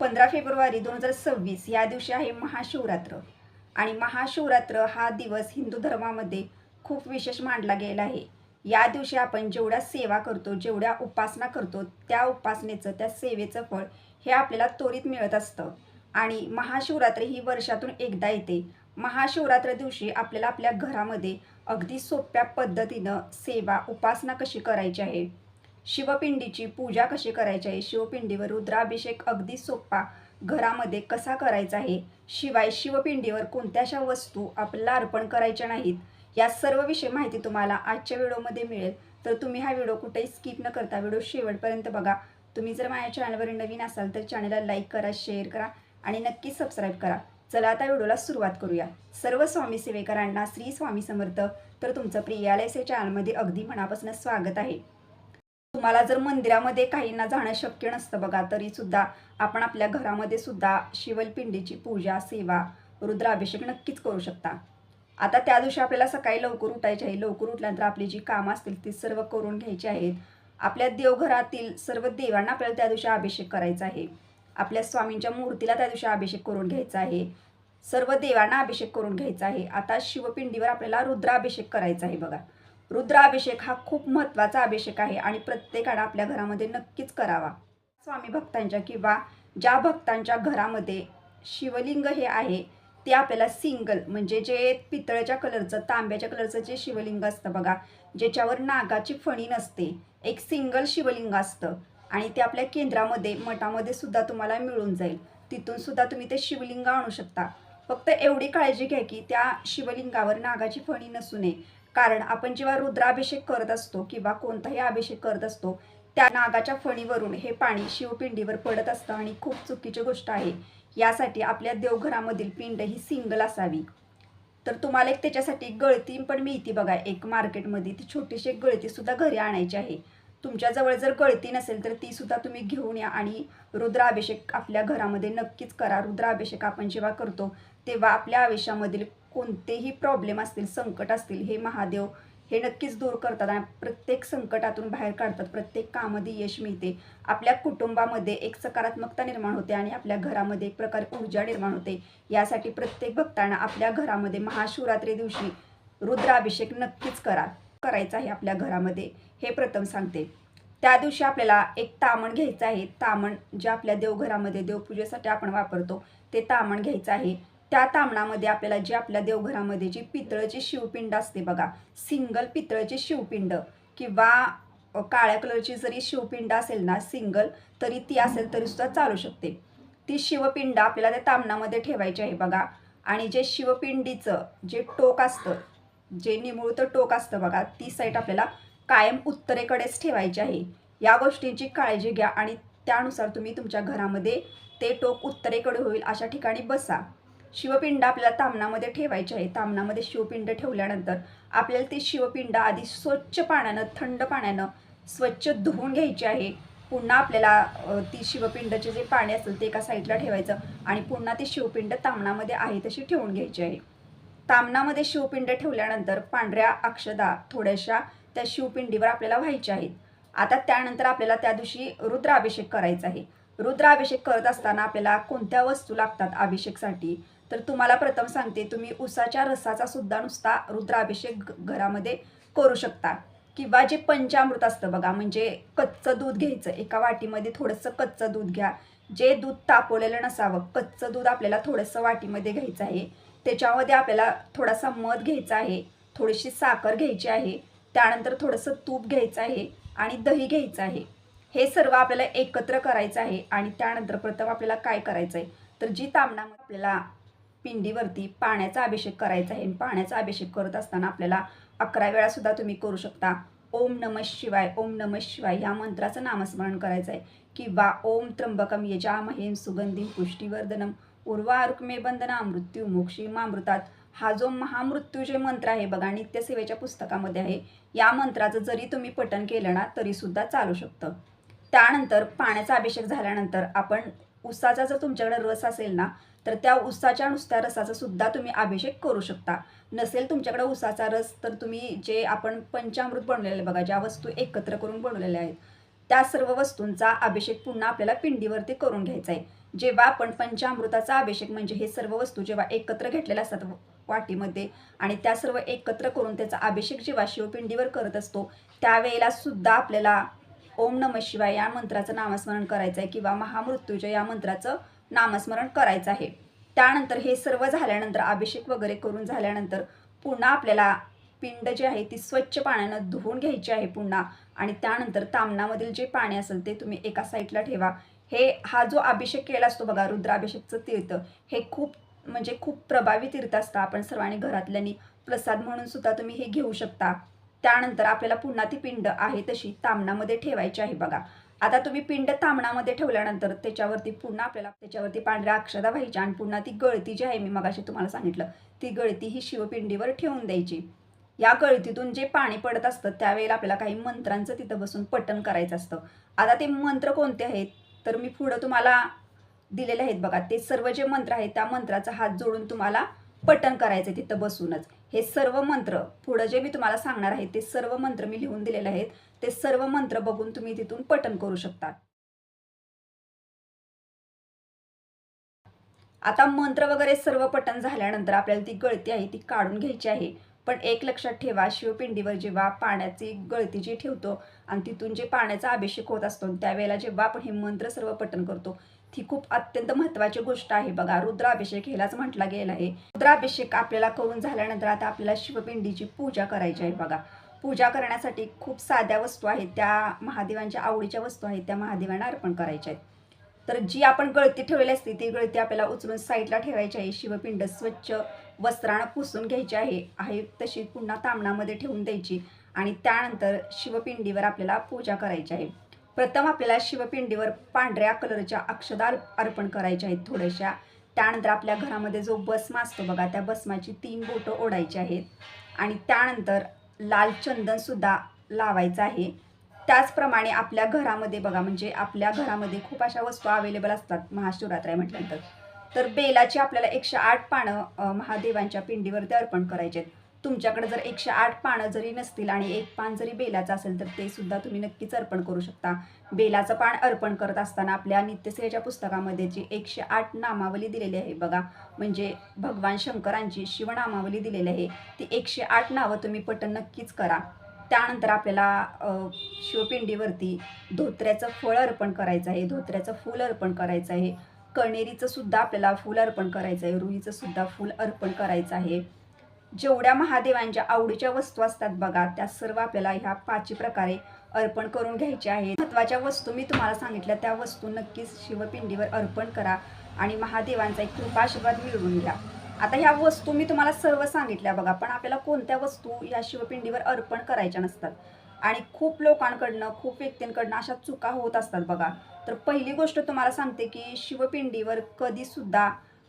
पंधरा फेब्रुवारी दोन हजार सव्वीस या दिवशी आहे महाशिवरात्र. आणि महाशिवरात्र हा दिवस हिंदू धर्मामध्ये खूप विशेष मानला गेला आहे. या दिवशी आपण जेवढ्या सेवा करतो जेवढ्या उपासना करतो त्या उपासनेचं त्या सेवेचं फळ हे आपल्याला त्वरित मिळत असतं. आणि महाशिवरात्र ही वर्षातून एकदा येते. महाशिवरात्र दिवशी आपल्याला आपल्या घरामध्ये अगदी सोप्या पद्धतीनं सेवा उपासना कशी करायची आहे? शिवपिंडीची पूजा कशी करायची आहे? शिवपिंडीवर रुद्राभिषेक अगदी सोपा. घरामध्ये कसा करायचा आहे? शिवाय शिवपिंडीवर कोणत्याशा वस्तू आपल्याला अर्पण करायच्या नाहीत? या सर्व विषय माहिती तुम्हाला आजच्या व्हिडिओमध्ये मिळेल. तर तुम्ही हा व्हिडिओ कुठेही स्किप न करता व्हिडिओ शेवटपर्यंत बघा. तुम्ही जर माझ्या चॅनलवर नवीन असाल तर चॅनलला लाईक करा शेअर करा आणि नक्की सबस्क्राईब करा. चला आता व्हिडिओला सुरुवात करूया. सर्व स्वामी सेवेकरांना श्री स्वामी समर्थ. तर तुमचं प्रियालयचे चॅनलमध्ये अगदी मनापासून स्वागत आहे. तुम्हाला जर मंदिरामध्ये काहींना जाणं शक्य नसतं बघा तरी सुद्धा आपण आपल्या घरामध्ये सुद्धा शिवलपिंडीची पूजा सेवा रुद्राभिषेक नक्कीच करू शकता. आता त्या दिवशी आपल्याला सकाळी लवकर उठायचे आहे. लवकर उठल्यानंतर आपली जी कामं असतील ती सर्व करून घ्यायची आहेत. आपल्या देवघरातील सर्व देवांना आपल्याला त्या दिवशी अभिषेक करायचा आहे. आपल्या स्वामींच्या मूर्तीला त्या दिवशी अभिषेक करून घ्यायचा आहे. सर्व देवांना अभिषेक करून घ्यायचा आहे. आता शिवपिंडीवर आपल्याला रुद्राभिषेक करायचा आहे बघा. रुद्राभिषेक हा खूप महत्त्वाचा अभिषेक आहे आणि प्रत्येकानं आपल्या घरामध्ये नक्कीच करावा. स्वामी भक्तांच्या किंवा ज्या भक्तांच्या घरामध्ये शिवलिंग हे आहे ते आपल्याला सिंगल म्हणजे जे पितळ्याच्या कलरचं तांब्याच्या कलरचं जे शिवलिंग असतं बघा ज्याच्यावर नागाची फणी नसते एक सिंगल शिवलिंग असतं आणि ते आपल्या केंद्रामध्ये मठामध्ये सुद्धा तुम्हाला मिळून जाईल. तिथून सुद्धा तुम्ही ते शिवलिंग आणू शकता. फक्त एवढी काळजी घ्या की त्या शिवलिंगावर नागाची फणी नसू नये. कारण आपण जेव्हा रुद्राभिषेक करत असतो किंवा कोणताही अभिषेक करत असतो त्या नागाच्या फणीवरून हे पाणी शिवपिंडीवर पडत असतं आणि खूप चुकीची गोष्ट आहे. यासाठी आपल्या देवघरामधील पिंड ही सिंगल असावी. तर तुम्हाला एक त्याच्यासाठी गळती पण मिळते बघा. एक मार्केटमध्ये ती छोटीशी एक गळती सुद्धा घरी आणायची आहे. तुमच्याजवळ जर गळती नसेल तर ती सुद्धा तुम्ही घेऊन या आणि रुद्राभिषेक आपल्या घरामध्ये नक्कीच करा. रुद्राभिषेक आपण जेव्हा करतो तेव्हा आपल्या आयुष्यामधील कोणतेही प्रॉब्लेम असतील संकट असतील हे महादेव हे नक्कीच दूर करतात आणि प्रत्येक संकटातून बाहेर काढतात. प्रत्येक कामध्ये यश मिळते. आपल्या कुटुंबामध्ये एक सकारात्मकता निर्माण होते आणि आपल्या घरामध्ये एक प्रकारे ऊर्जा निर्माण होते. यासाठी प्रत्येक भक्तांना आपल्या घरामध्ये महाशिवरात्री दिवशी रुद्राभिषेक नक्कीच करा करायचा आहे आपल्या घरामध्ये हे प्रथम सांगते. त्या दिवशी आपल्याला एक तामण घ्यायचं आहे. तामण जे आपल्या देवघरामध्ये देवपूजेसाठी आपण वापरतो ते तामण घ्यायचं आहे. त्या तामणामध्ये आपल्याला जी आपल्या देवघरामध्ये जी पितळची शिवपिंड असते बघा सिंगल पितळची शिवपिंड किंवा काळ्या कलरची जरी शिवपिंड असेल ना सिंगल तरी ती असेल तरी सुद्धा चालू शकते. ती शिवपिंड आपल्याला त्या तामणामध्ये ठेवायची आहे बघा. आणि जे शिवपिंडीचं जे टोक असतं जे निमुळतं टोक असतं बघा ती साईट आपल्याला कायम उत्तरेकडेच ठेवायची आहे. या गोष्टींची काळजी घ्या आणि त्यानुसार तुम्ही तुमच्या घरामध्ये ते टोक उत्तरेकडे होईल अशा ठिकाणी बसा. शिवपिंड आपल्याला तामणामध्ये ठेवायचे आहे. तामणामध्ये शिवपिंड ठेवल्यानंतर आपल्याला ते शिवपिंड आधी स्वच्छ पाण्यानं थंड पाण्यानं स्वच्छ धुवून घ्यायची आहे. पुन्हा आपल्याला ती शिवपिंडचे जे पाणी असेल ते एका साईडला ठेवायचं आणि पुन्हा ते शिवपिंड तामणामध्ये आहे तशी ठेवून घ्यायची आहे. तामणामध्ये शिवपिंड ठेवल्यानंतर पांढऱ्या अक्षदा थोड्याशा त्या शिवपिंडीवर आपल्याला व्हायच्या आहेत. आता त्यानंतर आपल्याला त्या दिवशी रुद्राभिषेक करायचा आहे. रुद्राभिषेक करत असताना आपल्याला कोणत्या वस्तू लागतात अभिषेकसाठी? तर तुम्हाला प्रथम सांगते तुम्ही उसाच्या रसाचा सुद्धा नुसता रुद्राभिषेक घरामध्ये करू शकता. किंवा जे पंचामृत असतं बघा म्हणजे कच्चं दूध घ्यायचं एका वाटीमध्ये थोडंसं कच्चं दूध घ्या. जे दूध तापवलेलं नसावं कच्चं दूध आपल्याला थोडंसं वाटीमध्ये घ्यायचं आहे. त्याच्यामध्ये आपल्याला थोडासा मध घ्यायचा आहे थोडीशी साखर घ्यायची आहे त्यानंतर थोडंसं तूप घ्यायचं आहे आणि दही घ्यायचं आहे. हे सर्व आपल्याला एकत्र करायचं आहे आणि त्यानंतर प्रथम आपल्याला काय करायचं आहे तर जी तांबणामध्ये आपल्याला पिंडीवरती पाण्याचा अभिषेक करायचा आहे. पाण्याचा अभिषेक करत असताना आपल्याला अकरा वेळा सुद्धा तुम्ही करू शकता. ओम नम शिवाय ओम नम शिवाय ह्या मंत्राचं नामस्मरण करायचं आहे. किंवा ओम त्र्यंबकम यजामहेम सुगंधीम पुष्टीवर्धनम. उर्वारुक्मे बंधना मृत्यू मोक्षी मामृतात हा जो महामृत्यूचे मंत्र आहे बघा नित्यसेवेच्या पुस्तकामध्ये आहे. या मंत्राचं जरी तुम्ही पठण केलं ना तरी सुद्धा चालू शकतं. त्यानंतर पाण्याचा अभिषेक झाल्यानंतर आपण उसाचा जर तुमच्याकडे रस असेल ना तर त्या उसाच्या नुसत्या रसाचा सुद्धा तुम्ही अभिषेक करू शकता. नसेल तुमच्याकडे उसाचा रस तर तुम्ही जे आपण पंचामृत बनवलेले बघा ज्या वस्तू एकत्र करून बनवलेल्या आहेत त्या सर्व वस्तूंचा अभिषेक पुन्हा आपल्याला पिंडीवरती करून घ्यायचा आहे. जेव्हा आपण पंचामृताचा अभिषेक म्हणजे हे सर्व वस्तू जेव्हा एकत्र घेतलेल्या असतात वाटीमध्ये आणि त्या सर्व एकत्र करून त्याचा अभिषेक जेव्हा शिवपिंडीवर करत असतो त्यावेळेला सुद्धा आपल्याला ओम नम शिवाय या मंत्राचं नामस्मरण करायचं आहे किंवा महामृत्यूजय या मंत्राचं नामस्मरण करायचं आहे. त्यानंतर हे सर्व झाल्यानंतर अभिषेक वगैरे करून झाल्यानंतर पुन्हा आपल्याला पिंड जे आहे ती स्वच्छ पाण्यानं धुवून घ्यायची आहे पुन्हा. आणि त्यानंतर तामणामधील जे पाणी असेल ते तुम्ही एका साईडला ठेवा. हे हा जो अभिषेक केला असतो बघा रुद्राभिषेकचं तीर्थ हे खूप म्हणजे खूप प्रभावी तीर्थ असतं. आपण सर्वांनी घरातल्यानी प्रसाद म्हणून सुद्धा तुम्ही हे घेऊ शकता. त्यानंतर आपल्याला पुन्हा ती पिंड आहे तशी तामणामध्ये ठेवायची आहे बघा. आता तुम्ही पिंड तांबणामध्ये ठेवल्यानंतर त्याच्यावरती पुन्हा आपल्याला त्याच्यावरती पांढऱ्या अक्षदा व्हायच्या आणि पुन्हा ती गळती जी आहे मी मगाशी तुम्हाला सांगितलं ती गळती ही शिवपिंडीवर ठेवून द्यायची. या गळतीतून जे पाणी पडत असतं त्यावेळेला आपल्याला काही मंत्रांचं तिथं बसून पठण करायचं असतं. आता ते मंत्र कोणते आहेत? तर मी पुढं तुम्हाला दिलेले आहेत बघा. ते सर्व जे मंत्र आहेत त्या मंत्राचा हात जोडून तुम्हाला पठण करायचं आहे तिथं बसूनच. हे सर्व मंत्र पुढं जे मी तुम्हाला सांगणार आहे ते सर्व मंत्र मी लिहून दिलेले आहेत. ते सर्व मंत्र बघून तुम्ही तिथून पठन करू शकता. आता मंत्र वगैरे सर्व पठण झाल्यानंतर आपल्याला ती गळती आहे ती काढून घ्यायची आहे. पण एक लक्षात ठेवा शिवपिंडीवर जेव्हा पाण्याची गळती जी ठेवतो आणि तिथून जे पाण्याचा अभिषेक होत असतो त्यावेळेला जेव्हा आपण हे मंत्र सर्व पठण करतो ती खूप अत्यंत महत्त्वाची गोष्ट आहे. बघा रुद्राभिषेक ह्यालाच म्हटला गेला आहे. रुद्राभिषेक आपल्याला करून झाल्यानंतर आता आपल्याला शिवपिंडीची पूजा करायची आहे बघा. पूजा करण्यासाठी खूप साध्या वस्तू आहेत. त्या महादेवांच्या आवडीच्या वस्तू आहेत त्या महादेवांना अर्पण करायच्या आहेत. तर जी आपण गळती ठेवलेली असते ती गळती आपल्याला उचलून साईडला ठेवायची आहे. शिवपिंड स्वच्छ वस्त्रानं पुसून घ्यायची आहे. आहे तशी पुन्हा तामणामध्ये ठेवून द्यायची. आणि त्यानंतर शिवपिंडीवर आपल्याला पूजा करायची आहे. प्रथम आपल्याला शिवपिंडीवर पांढऱ्या कलरच्या अक्षदा अर्पण करायच्या आहेत थोड्याशा. त्यानंतर आपल्या घरामध्ये जो भस्म असतो बघा त्या भस्माची तीन बोटं ओढायची आहेत. आणि त्यानंतर लाल चंदनसुद्धा लावायचं आहे. त्याचप्रमाणे आपल्या घरामध्ये बघा म्हणजे आपल्या घरामध्ये खूप अशा वस्तू अवेलेबल असतात महाशिवरात्र म्हटल्यानंतर. तर बेलाची आपल्याला एकशे आठ पानं महादेवांच्या पिंडीवरती अर्पण करायचे आहेत. तुमच्याकडे जर एकशे आठ पानं जरी नसतील आणि एक पान जरी बेलाचं असेल तर ते सुद्धा तुम्ही नक्कीच अर्पण करू शकता. बेलाचं पान अर्पण करत असताना आपल्या नित्यसेवेच्या पुस्तकामध्ये जी एकशे आठ नामावली दिलेली आहे बघा म्हणजे भगवान शंकरांची शिवनामावली दिलेली आहे ती एकशे आठ नावं तुम्ही पटन नक्कीच करा. त्यानंतर आपल्याला शिवपिंडीवरती धोत्र्याचं फळ अर्पण करायचं आहे धोत्र्याचं फूल अर्पण करायचं आहे कणेरीचं सुद्धा आपल्याला फूल अर्पण करायचं आहे रुईचं सुद्धा फूल अर्पण करायचं आहे. जेवढ्या महादेवांच्या आवडीच्या वस्तू असतात बघा त्या सर्व आपल्याला ह्या पाची प्रकारे अर्पण करून घ्यायच्या आहेत. महत्त्वाच्या वस्तू मी तुम्हाला सांगितल्या त्या वस्तू नक्कीच शिवपिंडीवर अर्पण करा आणि महादेवांचा एक कृपाशीर्वाद मिळवून घ्या. आता ह्या वस्तू मी तुम्हाला सर्व सांगितल्या बघा पण आपल्याला कोणत्या वस्तू या शिवपिंडीवर अर्पण करायच्या नसतात? आणि खूप लोकांकडनं खूप व्यक्तींकडनं अशा चुका होत असतात बघा. तर पहिली गोष्ट तुम्हाला सांगते की शिवपिंडीवर कधीसुद्धा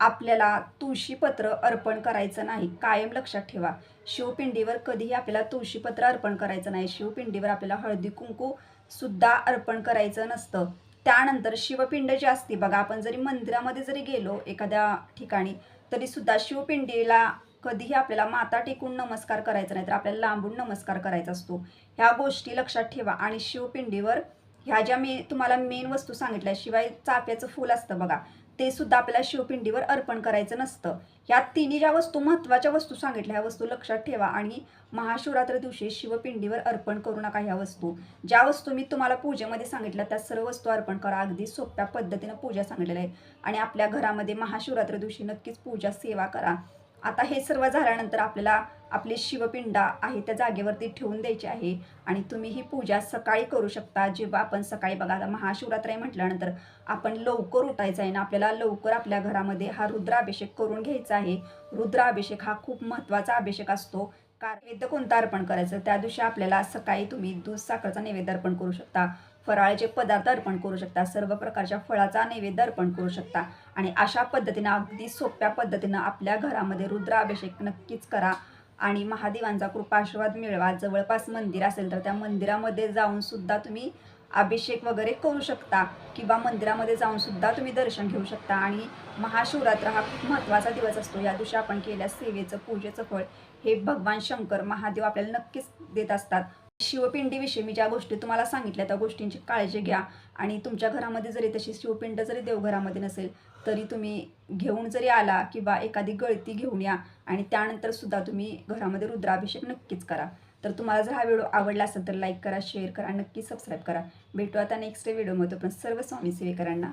आपल्याला तुळशीपत्र अर्पण करायचं नाही कायम लक्षात ठेवा. शिवपिंडीवर कधीही आपल्याला तुळशीपत्र अर्पण करायचं नाही. शिवपिंडीवर आपल्याला हळदी कुंकू सुद्धा अर्पण करायचं नसतं. त्यानंतर शिवपिंड जी असते बघा आपण जरी मंदिरामध्ये जरी गेलो एखाद्या ठिकाणी तरी सुद्धा शिवपिंडीला कधीही आपल्याला माता टेकून नमस्कार करायचा नाही तर आपल्याला लांबून नमस्कार करायचा असतो. ह्या गोष्टी लक्षात ठेवा. आणि शिवपिंडीवर ह्या ज्या मी तुम्हाला मेन वस्तू सांगितल्या शिवाय चाफ्याचं फूल असतं बघा. ते सुद्धा आपल्याला शिवपिंडीवर अर्पण करायचं नसतं. ह्या तिन्ही ज्या वस्तू महत्त्वाच्या वस्तू सांगितल्या ह्या वस्तू लक्षात ठेवा आणि महाशिवरात्र दिवशी शिवपिंडीवर अर्पण करू नका ह्या वस्तू. ज्या वस्तू मी तुम्हाला पूजेमध्ये सांगितल्या त्या सर्व वस्तू अर्पण करा. अगदी सोप्या पद्धतीनं पूजा सांगितलेल्या आहे आणि आपल्या घरामध्ये महाशिवरात्र दिवशी नक्कीच पूजा सेवा करा. आता हे सर्व झाल्यानंतर आपल्याला आपली शिवपिंडा आहे त्या जागेवरती ठेवून द्यायची आहे. आणि तुम्ही ही पूजा सकाळी करू शकता. जेव्हा आपण सकाळी बघा आता महाशिवरात्र आहे म्हटल्यानंतर आपण लवकर उठायचं आहे ना आपल्याला लवकर आपल्या घरामध्ये हा रुद्राभिषेक करून घ्यायचा आहे. रुद्राभिषेक हा खूप महत्त्वाचा अभिषेक असतो. कारण नैवेद्य कोणता अर्पण करायचं? त्या दिवशी आपल्याला सकाळी तुम्ही दूध साखरचा नैवेद्य अर्पण करू शकता. फराळाचे पदार्थ अर्पण करू शकता. सर्व प्रकारच्या फळाचा नैवेद्य अर्पण करू शकता. आणि अशा पद्धतीनं अगदी सोप्या पद्धतीनं आपल्या घरामध्ये रुद्राभिषेक नक्कीच करा. आणि महादेवांचा कृपाशीर्वाद मिळवा. जवळपास मंदिर असेल तर त्या मंदिरामध्ये जाऊन सुद्धा तुम्ही अभिषेक वगैरे करू शकता किंवा मंदिरामध्ये जाऊन सुद्धा तुम्ही दर्शन घेऊ शकता. आणि महाशिवरात्र हा खूप महत्त्वाचा दिवस असतो. या दिवशी आपण केल्या सेवेचं पूजेचं फळ हे भगवान शंकर महादेव आपल्याला नक्कीच देत असतात. शिवपिंडीविषयी मी ज्या गोष्टी तुम्हाला सांगितल्या त्या गोष्टींची काळजी घ्या. आणि तुमच्या घरामध्ये जरी तशी शिवपिंड जरी देवघरामध्ये नसेल तरी तुम्ही घेऊन जरी आला किंवा एखादी गळती घेऊन या आणि त्यानंतर सुद्धा तुम्ही घरामध्ये रुद्राभिषेक नक्कीच करा. तर तुम्हाला जर हा व्हिडिओ आवडला असेल तर लाईक करा शेअर करा नक्की सबस्क्राईब करा. भेटू आता नेक्स्ट व्हिडिओमध्ये पण. सर्व स्वामी सेवेकरांना.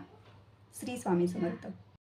श्री स्वामी समर्थ.